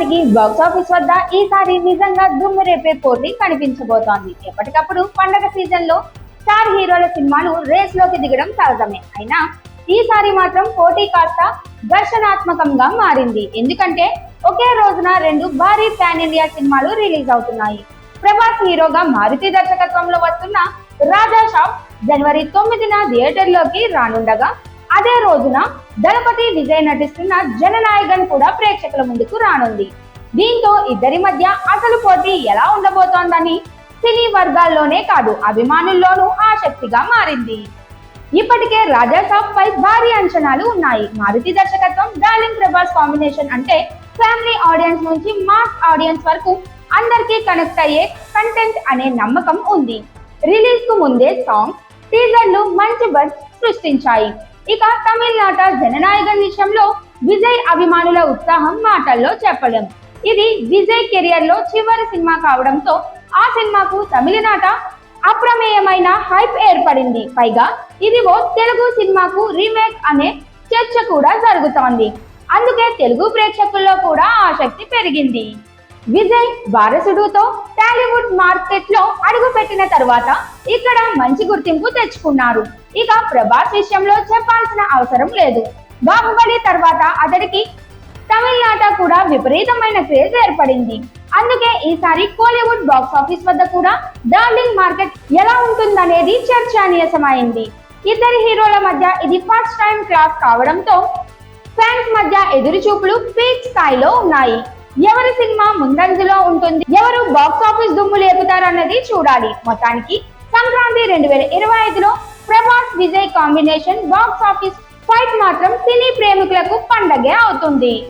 సంక్రాంతికి ఆఫీస్ వద్ద ఈసారి నిజంగా దుమ్ము రేపే పోటీ కనిపించబోతోంది. ఎప్పటికప్పుడు పండగ సీజన్లో స్టార్ హీరోల సినిమాలు రేస్లోకి దిగడం సహజమే. అయినా ఈసారి మాత్రం పోటీ కాస్త ఘర్షణాత్మకంగా మారింది. ఎందుకంటే ఒకే రోజున రెండు భారీ పాన్ ఇండియా సినిమాలు రిలీజ్ అవుతున్నాయి. ప్రభాస్ హీరోగా మారుతి దర్శకత్వంలో వస్తున్న రాజా షాప్ జనవరి తొమ్మిదిన థియేటర్లోకి రానుండగా అదే రోజున దళపతి విజయ్ నటిస్తున్న జననాయకన్ కూడా ప్రేక్షకుల ముందుకు రానుంది. దీంతో ఇద్దరి మధ్య అసలు పోటీ ఎలా ఉండబోతోందని సినీ వర్గాల్లోనే కాదు అభిమానుల్లోనూ ఆసక్తిగా మారింది. ఇప్పటికే రాజా సాబ్ పై భారీ అంచనాలు ఉన్నాయి. మారుతి దర్శకత్వం డార్లింగ్ ప్రభాస్ కాంబినేషన్ అంటే ఫ్యామిలీ ఆడియన్స్ నుంచి మాస్ ఆడియన్స్ వరకు అందరికీ కనెక్ట్ అయ్యే కంటెంట్ అనే నమ్మకం ఉంది. రిలీజ్కు ముందే సాంగ్ టీజర్లు మంచి బజ్ సృష్టించాయి. ఇక తమిళనాట జననాయకన్ విషయంలో విజయ్ అభిమానుల ఉత్సాహం మాటల్లో చెప్పలేం. ఇది విజయ్ కెరియర్లో చివరి సినిమా కావడంతో ఆ సినిమాకు తమిళనాట అప్రమేయమైన హైప్ ఏర్పడింది. పైగా ఇది ఓ తెలుగు సినిమాకు రీమేక్ అనే చర్చ కూడా జరుగుతోంది. అందుకే తెలుగు ప్రేక్షకుల్లో కూడా ఆసక్తి పెరిగింది. విజయ్ వారసుడుతో టాలీవుడ్ మార్కెట్లో అడుగు పెట్టిన తర్వాత ఇక్కడ మంచి గుర్తింపు తెచ్చుకున్నారు. ఇక ప్రభాస్ విషయంలో చెప్పాల్సిన అవసరం లేదు. బాహుబలి తర్వాత అతడికి తమిళనాట కూడా విపరీతమైన క్రేజ్ ఏర్పడింది. అందుకే ఈసారి కోలీవుడ్ బాక్స్ ఆఫీస్ వద్ద కూడా డార్లింగ్ మార్కెట్ ఎలా ఉంటుందనేది చర్చానీయసమైంది. ఇద్దరి హీరోల మధ్య ఇది ఫస్ట్ టైం క్లాస్ కావడంతో ఫ్యాన్స్ మధ్య ఎదురు చూపులు పీక్ స్థాయిలో ఉన్నాయి. ఎవరి సినిమా ముందంజలో ఉంటుంది? ఎవరు బాక్స్ ఆఫీస్ దుమ్ము లేపుతారన్నది చూడాలి. మొత్తానికి సంక్రాంతి రెండు వేల ఇరవై ఐదులో Prabhas Vijay combination box office fight మాత్రం సినీ ప్రేమికులకు పండగే అవుతుంది.